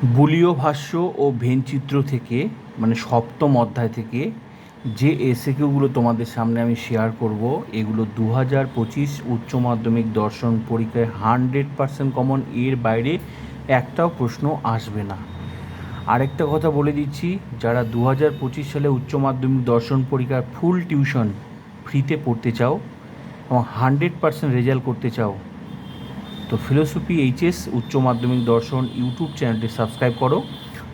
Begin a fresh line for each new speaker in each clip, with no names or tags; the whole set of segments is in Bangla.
বুলীয় ভাষ্য ও ভেনচিত্র থেকে মানে সপ্তম অধ্যায় থেকে যে এসএকিউগুলো তোমাদের সামনে আমি শেয়ার করব, এগুলো দু হাজার পঁচিশ উচ্চ মাধ্যমিক দর্শন পরীক্ষায় হান্ড্রেড পার্সেন্ট কমন এর বাইরে একটাও প্রশ্ন আসবে না। আরেকটা কথা বলে দিচ্ছি, যারা দু হাজার পঁচিশ সালে উচ্চ মাধ্যমিক দর্শন পরীক্ষার ফুল টিউশন ফ্রিতে পড়তে চাও এবং হান্ড্রেড পার্সেন্ট রেজাল্ট করতে চাও তো ফিলোসফি, এইচএস, উচ্চ মাধ্যমিক দর্শন, ইউটিউব চ্যানেলটি সাবস্ক্রাইব করো।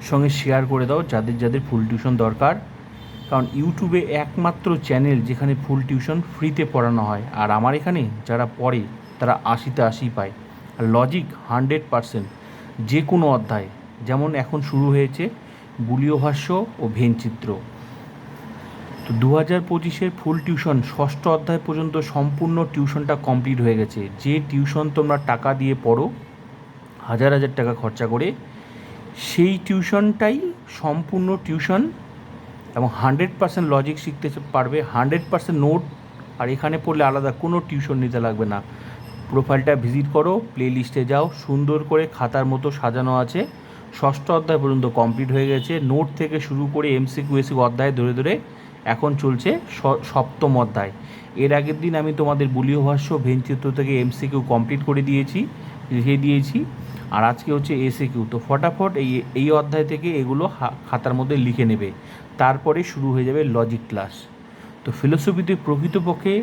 সঙ্গে শেয়ার করে দাও যাদের যাদের ফুল টিউশন দরকার। কারণ ইউটিউবে একমাত্র চ্যানেল যেখানে ফুল টিউশন ফ্রিতে পড়ানো হয়। আর আমার এখানে যারা পড়ে, তারা আশিতে আশি পায়। আর লজিক হান্ড্রেড পারসেন্ট যে কোনো অধ্যায়। যেমন এখন শুরু হয়েছে বুলীয় ভাষ্য ও ভেনচিত্র। তো দু হাজার পঁচিশের ফুল টিউশন ষষ্ঠ অধ্যায় পর্যন্ত সম্পূর্ণ টিউশনটা কমপ্লিট হয়ে গেছে। যে টিউশন তোমরা টাকা দিয়ে পড়ো, হাজার হাজার টাকা খরচা করে, সেই টিউশনটাই সম্পূর্ণ টিউশন এবং হান্ড্রেড পার্সেন্ট লজিক শিখতে পারবে, হান্ড্রেড পার্সেন্ট নোট, আর এখানে পড়লে আলাদা কোনো টিউশন নিতে লাগবে না। প্রোফাইলটা ভিজিট করো প্লে লিস্টে যাও, সুন্দর করে খাতার মতো সাজানো আছে। ষষ্ঠ অধ্যায় পর্যন্ত কমপ্লিট হয়ে গেছে। নোট থেকে শুরু করে এমসিকিউ এসিকিউ অধ্যায় ধরে ধরে এখন চলছে সপ্তম অধ্যায়। এর আগের দিন আমি তোমাদের বুলীয় ভাষ্য ভেনচিত্র থেকে এমসিকিউ কমপ্লিট করে দিয়েছি, লিখে দিয়েছি, আর আজকে হচ্ছে এসে কিউ তো ফটাফট এই এই অধ্যায় থেকে এগুলো খাতার মধ্যে লিখে নেবে। তারপরে শুরু হয়ে যাবে লজিক ক্লাস তো ফিলোসফিতে প্রকৃতপক্ষে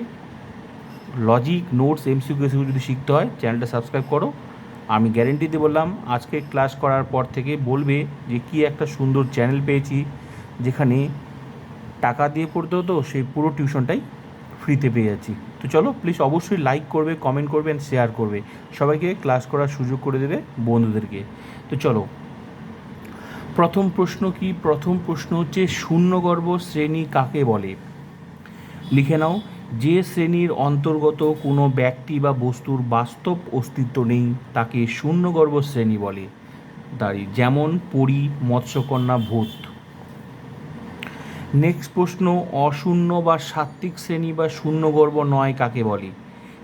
লজিক নোটস এমসিকিউ এসিকিউ যদি শিখতে হয় চ্যানেলটা সাবস্ক্রাইব করো। আমি গ্যারেন্টি দিয়ে বললাম, আজকে ক্লাস করার পর থেকে বলবে যে কি একটা সুন্দর চ্যানেল পেয়েছি, যেখানে টাকা দিয়ে পড়তে হতো সেই পুরো টিউশনটাই ফ্রিতে পেয়ে যাচ্ছি। তো চলো প্লিজ অবশ্যই লাইক করবে কমেন্ট করবে অ্যান্ড শেয়ার করবে। সবাইকে ক্লাস করার সুযোগ করে দেবে বন্ধুদেরকে। তো চলো, প্রথম প্রশ্ন কি? প্রথম প্রশ্ন হচ্ছে শূন্যগর্ভ শ্রেণি কাকে বলে? লিখে নাও, যে শ্রেণির অন্তর্গত কোনো ব্যক্তি বা বস্তুর বাস্তব অস্তিত্ব নেই, তাকে শূন্যগর্ভ শ্রেণি বলে। দাঁড়িয়ে, যেমন পরি, মৎস্যকন্যা, ভূত। নেক্সট প্রশ্ন, অশূন্য বা সাত্ত্বিক শ্রেণি বা শূন্যগর্ভ নয় কাকে বলে?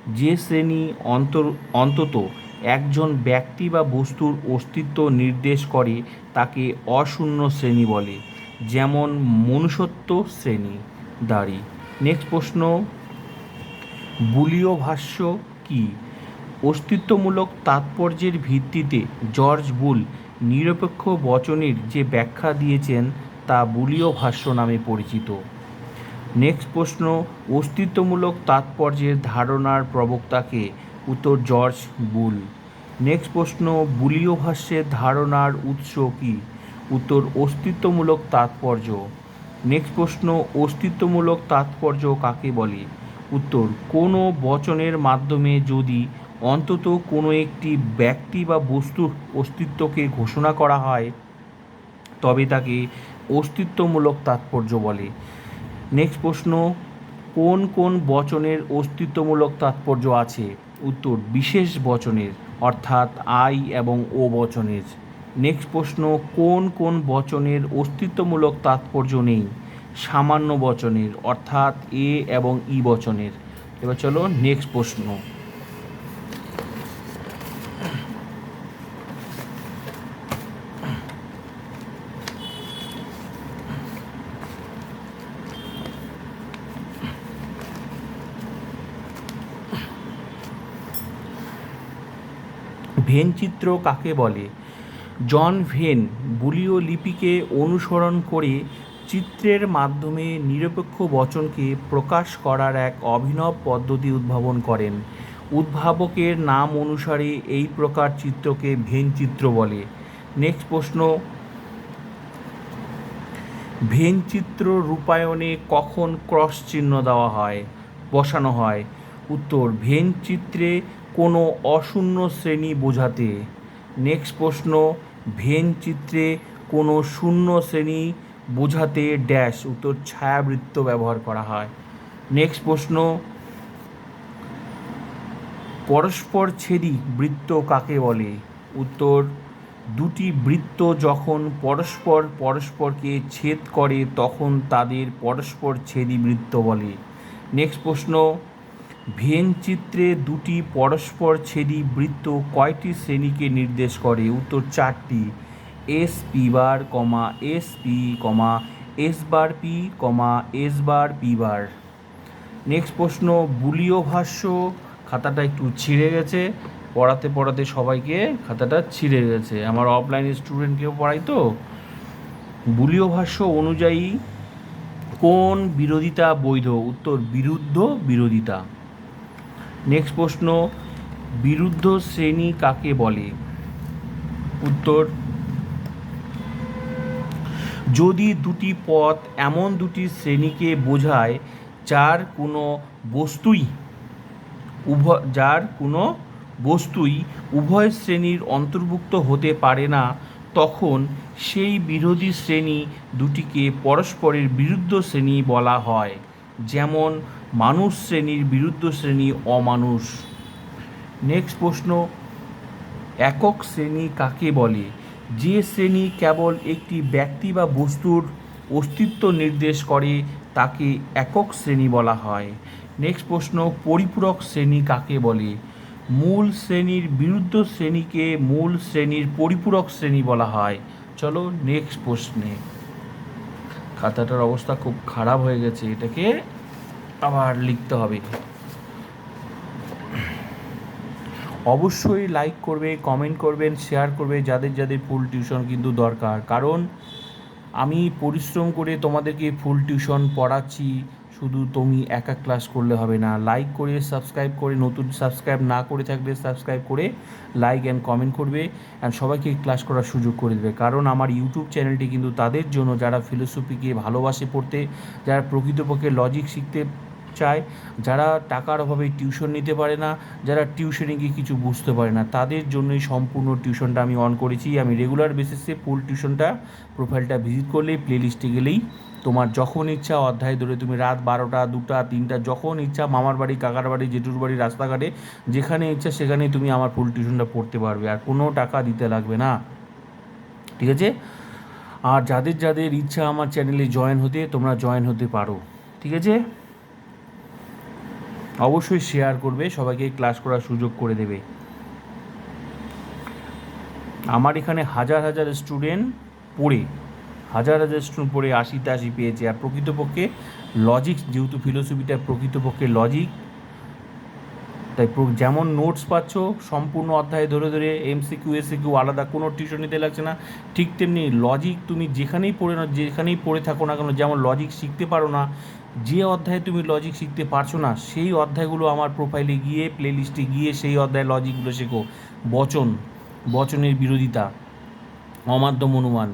যে শ্রেণি অন্তর, অন্তত একজন ব্যক্তি বা বস্তুর অস্তিত্ব নির্দেশ করে, তাকে অশূন্য শ্রেণি বলে। যেমন মনুষ্যত্ব শ্রেণি, দাঁড়ি। নেক্সট প্রশ্ন, বুলীয় ভাষ্য কি? অস্তিত্বমূলক তাৎপর্যের ভিত্তিতে জর্জ বুল নিরপেক্ষ বচনের যে ব্যাখ্যা দিয়েছেন তা বুলীয় ভাষ্য নামে পরিচিত। নেক্সট প্রশ্ন, অস্তিত্বমূলক তাৎপর্যের ধারণার প্রবক্তাকে উত্তর জর্জ বুল। নেক্সট প্রশ্ন, বুলীয় ভাষ্যের ধারণার উৎস কী? উত্তর, অস্তিত্বমূলক তাৎপর্য। নেক্সট প্রশ্ন, অস্তিত্বমূলক তাৎপর্য কাকে বলে? উত্তর, কোনো বচনের মাধ্যমে যদি অন্তত কোনো একটি ব্যক্তি বা বস্তুর অস্তিত্বকে ঘোষণা করা হয়, তবে তাকে অস্তিত্বমূলক তাৎপর্য বলে। নেক্সট প্রশ্ন, কোন কোন বচনের অস্তিত্বমূলক তাৎপর্য আছে? উত্তর, বিশেষ বচনের, অর্থাৎ আই এবং ও বচনের। নেক্সট প্রশ্ন, কোন কোন বচনের অস্তিত্বমূলক তাৎপর্য নেই? সামান্য বচনের, অর্থাৎ এ এবং ই বচনের। এবার চলো নেক্সট প্রশ্ন। ভেন চিত্র কাকে বলে? জন ভেন বুলীয় লিপিকে অনুসরণ করে চিত্রের মাধ্যমে নিরপেক্ষ বচনকে প্রকাশ করার এক অভিনব পদ্ধতি উদ্ভাবন করেন। উদ্ভাবকের নাম অনুসারে এই প্রকার চিত্রকে ভেন চিত্র বলে। নেক্সট প্রশ্ন। ভেন চিত্র রূপায়ণে কখন ক্রস চিহ্ন দেওয়া হয়? বসানো হয়। উত্তর ভেন চিত্রে কোনো অশূন্য শ্রেণি বোঝাতে। নেক্সট প্রশ্ন, ভেন চিত্রে কোনো শূন্য শ্রেণি বোঝাতে ড্যাশ, উত্তর ছায়াবৃত্ত ব্যবহার করা হয়। নেক্সট প্রশ্ন, পরস্পর ছেদি বৃত্ত কাকে বলে? উত্তর, দুটি বৃত্ত যখন পরস্পর পরস্পরকে ছেদ করে, তখন তাদের পরস্পর ছেদি বৃত্ত বলে। নেক্সট প্রশ্ন ভেন চিত্রে দুটি পরস্পর ছেদি বৃত্ত কয়টি শ্রেণীকে নির্দেশ করে? উত্তর চারটি। S P bar comma S P comma S bar P comma S bar P bar next প্রশ্ন, বুলীয় ভাষ্য, খাতাটা একটু ছিঁড়ে গেছে। পড়াতে পড়াতে সবাইকে খাতাটা ছিঁড়ে গেছে। আমার অফলাইন স্টুডেন্টকেও পড়াই তো? বুলীয় ভাষ্য অনুযায়ী কোন বিরোধিতা বৈধ? উত্তর, বিরুদ্ধ বিরোধিতা। নেক্সট প্রশ্ন, বিরুদ্ধ শ্রেণি কাকে বলে? উত্তর, যদি দুটি পথ এমন দুটি শ্রেণীকে বোঝায়, যার কোনো বস্তুই উভয়, যার কোনো বস্তুই উভয় শ্রেণির অন্তর্ভুক্ত হতে পারে না, তখন সেই বিরোধী শ্রেণি দুটিকে পরস্পরের বিরুদ্ধ শ্রেণি বলা হয়। যেমন মানুষ শ্রেণির বিরুদ্ধ শ্রেণি অমানুষ? নেক্সট প্রশ্ন, একক শ্রেণি কাকে বলে? যে শ্রেণি কেবল একটি ব্যক্তি বা বস্তুর অস্তিত্ব নির্দেশ করে, তাকে একক শ্রেণি বলা হয়। নেক্সট প্রশ্ন, পরিপূরক শ্রেণি কাকে বলে? মূল শ্রেণির বিরুদ্ধ শ্রেণীকে মূল শ্রেণির পরিপূরক শ্রেণি বলা হয়। চলো নেক্সট প্রশ্নে। খাতাটার অবস্থা খুব খারাপ হয়ে গেছে এটাকে আবার লিখতে হবে। অবশ্যই লাইক করবে কমেন্ট করবেন শেয়ার করবে, যাদের যাদের ফুল টিউশন কিন্তু দরকার। কারণ আমি পরিশ্রম করে তোমাদেরকে ফুল টিউশন পড়াচ্ছি, শুধু তুমি একা ক্লাস করলে হবে না। লাইক করে সাবস্ক্রাইব করে, নতুন সাবস্ক্রাইব না করে থাকলে সাবস্ক্রাইব করে লাইক অ্যান্ড কমেন্ট করবে অ্যান্ড সবাইকে ক্লাস করার সুযোগ করে দেবে। কারণ আমার ইউটিউব চ্যানেলটি কিন্তু তাদের জন্য, যারা ফিলোসফিকে ভালোবাসে পড়তে, যারা প্রকৃতপক্ষে লজিক শিখতে চায়, যারা টাকার অভাবে টিউশন নিতে পারে না, যারা টিউশনে গিয়ে কিছু বুঝতে পারে না, তাদের জন্যই সম্পূর্ণ টিউশনটা আমি অন করেছি। আমি রেগুলার বেসিসে ফুল টিউশনটা প্রোফাইলটা ভিজিট করলেই প্লে লিস্টে গেলেই তোমার যখন ইচ্ছা অধ্যায় ধরে তুমি রাত বারোটা, দুটা, তিনটা, যখন ইচ্ছা মামার বাড়ি, কাকার বাড়ি, জেঠুর বাড়ি, রাস্তাঘাটে, যেখানে ইচ্ছা সেখানে তুমি আমার ফুল টিউশনটা পড়তে পারবে, আর কোনো টাকা দিতে লাগবে না। ঠিক আছে? আর যাদের যাদের ইচ্ছা আমার চ্যানেলে জয়েন হতে, তোমরা জয়েন হতে পারো। ঠিক আছে? অবশ্যই শেয়ার করবে, সবাইকে ক্লাস করার সুযোগ করে দেবে। আমার এখানে হাজার হাজার স্টুডেন্ট পড়ে, হাজার হাজার স্টুডেন্ট পড়ে আশি পেয়েছে। আর প্রকৃতপক্ষে লজিক যেহেতু ফিলোসফিটা প্রকৃতপক্ষে লজিক তাই যেমন নোটস পাচ্ছ, সম্পূর্ণ অধ্যায় ধরে ধরে এমসিকিউ এসিকিউ আলাদা কোনো টিউশন নিতে লাগছে না। ঠিক তেমনি লজিক তুমি যেখানেই পড়ে না যেখানেই পড়ে থাকো না কেন, যেমন লজিক শিখতে পারো না, যে অধ্যায়ে তুমি লজিক শিখতে পারছ না, সেই অধ্যায়গুলো আমার প্রোফাইলে গিয়ে প্লেলিস্টে গিয়ে সেই অধ্যায় লজিকগুলো শেখো। বচন, বচনের বিরোধিতা, অমাধ্যম অনুমান।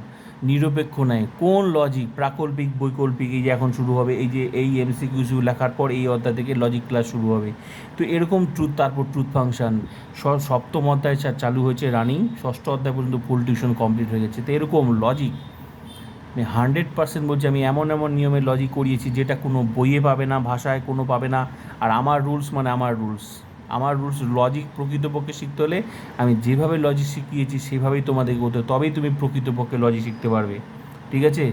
নিরপেক্ষ নয়। কোন লজিক প্রাকল্পিক, বৈকল্পিক, এই যে এখন শুরু হবে, এই যে এই এমসিকিউ লেখার পর এই অধ্যায় থেকে লজিক ক্লাস শুরু হবে। তো এরকম ট্রুথ তারপর ট্রুথ ফাংশন সপ্তম অধ্যায় চালু হয়েছে রানিং, ষষ্ঠ অধ্যায় পর্যন্ত ফুল টিউশন কমপ্লিট হয়ে গেছে। তো এরকম লজিক আমি হান্ড্রেড পার্সেন্ট বলছি আমি, এমন এমন নিয়মে লজিক করিয়েছি যেটা কোনো বইয়ে পাবে না, ভাষায় কোনো পাবে না। আর আমার রুলস মানে আমার রুলস আমার রুলস লজিক প্রকৃতপক্ষে শিখতে হলে আমি যেভাবে লজিক শিখিয়েছি সেভাবেই তোমাদেরকে করতে তবেই তুমি প্রকৃতপক্ষে লজিক শিখতে পারবে। ঠিক আছে?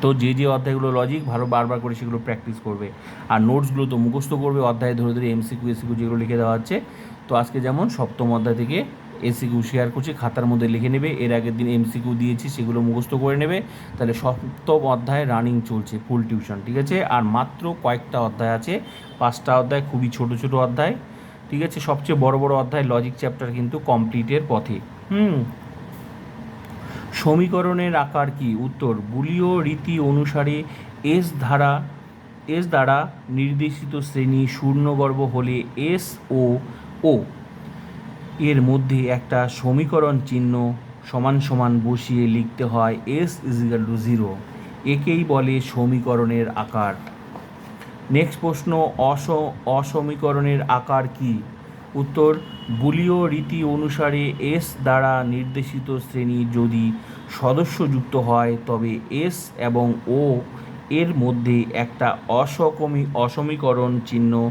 তো যে যে অধ্যায়গুলো লজিক ভালো বারবার করে সেগুলো প্র্যাকটিস করবে। আর নোটসগুলো তো মুখস্থ করবে, অধ্যায় ধরে ধরে এমসিকিউ এসিকিউ যেগুলো লিখে দেওয়া হচ্ছে। তো আজকে যেমন সপ্তম অধ্যায় থেকে এসিকিউ শেয়ার করছি, খাতার মধ্যে লিখে নেবে, এর আগের দিন এমসিকিউ দিয়েছি, সেগুলো মুখস্থ করে নেবে, তাহলে সপ্তম অধ্যায় রানিং চলছে ফুল টিউশন ঠিক আছে? আর মাত্র কয়েকটা অধ্যায় আছে, পাঁচটা অধ্যায়, খুবই ছোট ছোট অধ্যায়, ঠিক আছে? সবচেয়ে বড় বড় অধ্যায় লজিক চ্যাপ্টার কিন্তু কমপ্লিটের পথে। হুম। সমীকরণের আকার কি? উত্তর, বুলীয় রীতি অনুসারে এস ধারা এস দ্বারা নির্দেশিত শ্রেণি শূন্যগর্ভ হলে এস ও ও এর মধ্যে একটা সমীকরণ চিহ্ন সমান সমান বসিয়ে লিখতে হয় এস ইজিক্যাল টু জিরো একেই বলে সমীকরণের আকার। নেক্সট প্রশ্ন, অস, অসমীকরণের আকার কি? উত্তর, বুলীয় রীতি অনুসারে এস দ্বারা নির্দেশিত শ্রেণি যদি সদস্যযুক্ত হয়, তবে এস এবং ও এর মধ্যে একটা অসকমি, অসমীকরণ চিহ্ন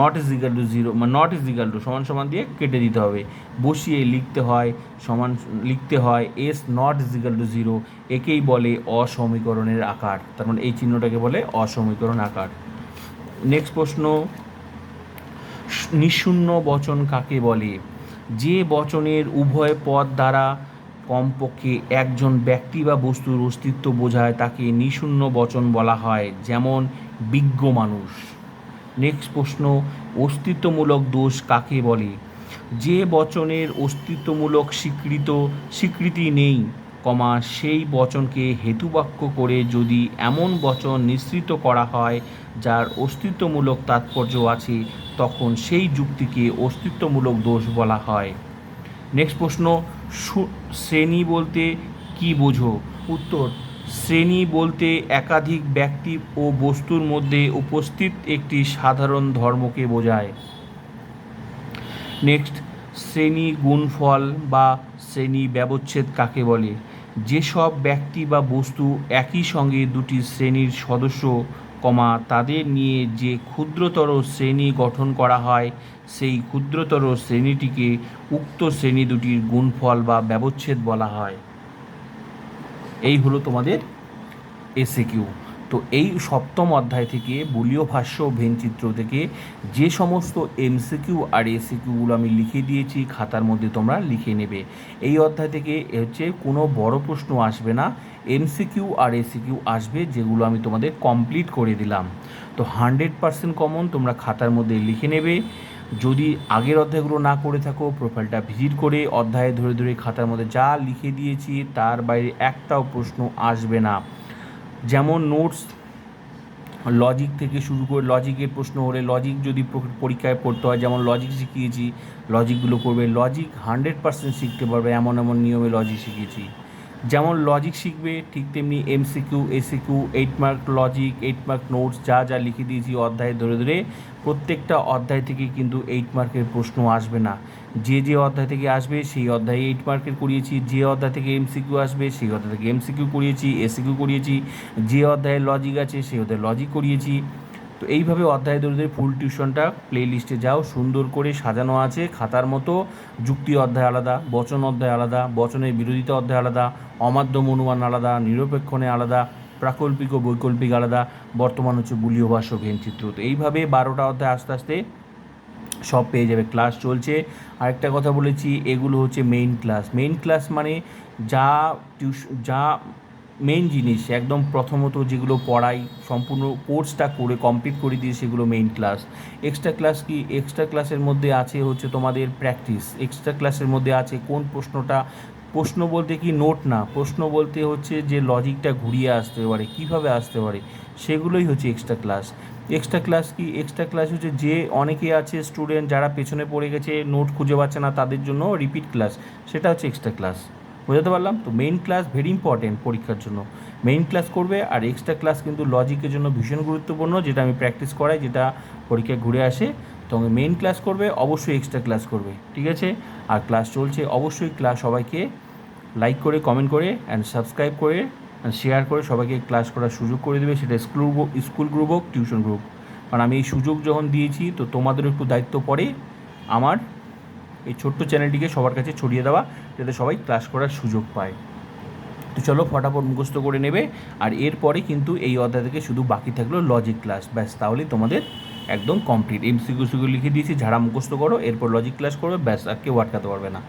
not is equal to zero মানে নট ইজ ইকাল টু সমান সমান দিয়ে কেটে দিতে হবে। বসিয়ে লিখতে হয়, সমান লিখতে হয় S not is equal to zero একেই বলে অসমীকরণের আকার। তার মানে এই চিহ্নটাকে বলে অসমীকরণ আকার। নেক্সট প্রশ্ন, নিঃশূন্য বচন কাকে বলে? যে বচনের উভয় পদ দ্বারা কমপক্ষে একজন ব্যক্তি বা বস্তুর অস্তিত্ব বোঝায়, তাকে নিশূন্য বচন বলা হয়, যেমন বিজ্ঞ মানুষ। নেক্সট প্রশ্ন, অস্তিত্বমূলক দোষ কাকে বলে? যে বচনের অস্তিত্বমূলক স্বীকৃত, স্বীকৃতি নেই, কমা, সেই বচনকে হেতুবাক্য করে যদি এমন বচন নিঃসৃত করা হয়, যার অস্তিত্বমূলক তাৎপর্য আছে, তখন সেই যুক্তিকে অস্তিত্বমূলক দোষ বলা হয়। নেক্সট প্রশ্ন শ্রেণি বলতে কি বোঝো? উত্তর শ্রেণি বলতে একাধিক ব্যক্তি ও বস্তুর মধ্যে উপস্থিত একটি সাধারণ ধর্মকে বোঝায়। নেক্সট, শ্রেণি গুণফল বা শ্রেণি ব্যবচ্ছেদ কাকে বলে? যেসব ব্যক্তি বা বস্তু একই সঙ্গে দুটি শ্রেণির সদস্য, কমা, তাদের নিয়ে যে ক্ষুদ্রতর শ্রেণি গঠন করা হয়, সেই ক্ষুদ্রতর শ্রেণীটিকে উক্ত শ্রেণি দুটির গুণফল বা ব্যবচ্ছেদ বলা হয়। এই হলো তোমাদের এসে কিউ তো এই সপ্তম অধ্যায় থেকে বলীয় ভাষ্য ভেনচিত্র থেকে যে সমস্ত এমসিকিউ আর এসিকিউগুলো আমি লিখে দিয়েছি, খাতার মধ্যে তোমরা লিখে নেবে। এই অধ্যায় থেকে হচ্ছে কোনো বড় প্রশ্ন আসবে না এমসিকিউ আর এসিকিউ আসবে, যেগুলো আমি তোমাদের কমপ্লিট করে দিলাম। তো হান্ড্রেড পার্সেন্ট কমন তোমরা খাতার মধ্যে লিখে নেবে। যদি আগের অধ্যায়গুলো না করে থাকো প্রোফাইলটা ভিজিট করে অধ্যায়ে ধরে ধরে খাতার মধ্যে যা লিখে দিয়েছি, তার বাইরে একটাও প্রশ্ন আসবে না। যেমন নোটস লজিক থেকে শুরু করে লজিকের প্রশ্ন হলে লজিক যদি পরীক্ষায় পড়তে হয়, যেমন লজিক শিখিয়েছি লজিকগুলো করবে। লজিক হান্ড্রেড পার্সেন্ট শিখতে পারবে, এমন এমন নিয়মে লজিক শিখিয়েছি যেমন লজিক শিখবে, ঠিক তেমনি MCQ SCQ eight mark logic eight mark notes যা যা লিখে দিয়েছি অধ্যায় ধরে ধরে, প্রত্যেকটা অধ্যায় থেকে কিন্তু এইট মার্কের প্রশ্ন আসবে না। যে যে অধ্যায় থেকে আসবে, সেই অধ্যায়ে এইট মার্কের করিয়েছি। যে অধ্যায় থেকে এমসিকিউ আসবে, সেই অধ্যায় থেকে এমসিকিউ করিয়েছি এসিকিউ করিয়েছি। যে অধ্যায়ে লজিক আছে, সেই অধ্যায়ে লজিক করিয়েছি। তো এইভাবে অধ্যায় ধরে ধরে ফুল টিউশনটা প্লে লিস্টে যাও, সুন্দর করে সাজানো আছে, খাতার মতো, যুক্তি অধ্যায় আলাদা, বচন অধ্যায় আলাদা, বচনের বিরোধিতা অধ্যায় আলাদা অমাধ্যম অনুমান আলাদা, নিরপেক্ষণে আলাদা, প্রাকল্পিক ও বৈকল্পিক আলাদা, বর্তমান হচ্ছে বুলীয় ভাষ্য চিত্র। তো এইভাবে বারোটা অধ্যায় আস্তে আস্তে সব পেয়ে যাবে ক্লাস চলছে। আরেকটা কথা বলেছি, এগুলো হচ্ছে মেইন ক্লাস মেইন ক্লাস মানে যা টিউশন যা মেইন জিনিস, একদম প্রথমত যেগুলো পড়াই, সম্পূর্ণ কোর্সটা করে কমপ্লিট করে দিয়ে সেগুলো মেইন ক্লাস এক্সট্রা ক্লাস কি? এক্সট্রা ক্লাসের মধ্যে আছে হচ্ছে তোমাদের প্র্যাকটিস এক্সট্রা ক্লাসের মধ্যে আছে কোন প্রশ্নটা, প্রশ্ন বলতে কি নোট না, প্রশ্ন বলতে হচ্ছে যে লজিকটা ঘুরিয়ে আসতে পারে, কীভাবে আসতে পারে, সেগুলোই হচ্ছে এক্সট্রা ক্লাস এক্সট্রা ক্লাস কি? এক্সট্রা ক্লাস হচ্ছে যে অনেকে আছে স্টুডেন্ট যারা পেছনে পড়ে গেছে নোট খুঁজে পাচ্ছে না তাদের জন্য রিপিট ক্লাস সেটা হচ্ছে এক্সট্রা ক্লাস বোঝাতে পারলাম। তো মেইন ক্লাস ভেরি ইম্পর্টেন্ট পরীক্ষার জন্য। মেইন ক্লাস করবে আর এক্সট্রা ক্লাস কিন্তু লজিকের জন্য ভীষণ গুরুত্বপূর্ণ, যেটা আমি প্র্যাকটিস করাই, যেটা পরীক্ষায় ঘুরে আসে। তো মেইন ক্লাস করবে, অবশ্যই এক্সট্রা ক্লাস করবে, ঠিক আছে? আর ক্লাস চলছে, অবশ্যই ক্লাস সবাইকে লাইক করে কমেন্ট করে অ্যান্ড সাবস্ক্রাইব করে শেয়ার করে সবাইকে ক্লাস করার সুযোগ করে দেবে। সেটা স্কুল স্কুল গ্রুপ হোক টিউশন গ্রুপ কারণ আমি এই সুযোগ যখন দিয়েছি, তো তোমাদেরও একটু দায়িত্ব পড়ে আমার। এই ছোট্ট চ্যানেলটিকে সবার কাছে ছড়িয়ে দেওয়া, যাতে সবাই ক্লাস করার সুযোগ পায়। তো চলো ফটাফট মুখস্ত করে নেবে, আর এরপরে কিন্তু এই অধ্যায় থেকে শুধু বাকি থাকল লজিক ক্লাস ব্যাস তাহলে তোমাদের একদম কমপ্লিট এমসিকিউ সিকিউ লিখে দিয়েছি ঝাড়া মুখস্ত করো, এরপর লজিক ক্লাস করবে, ব্যাস, আর কেউ আটকাতে পারবে না।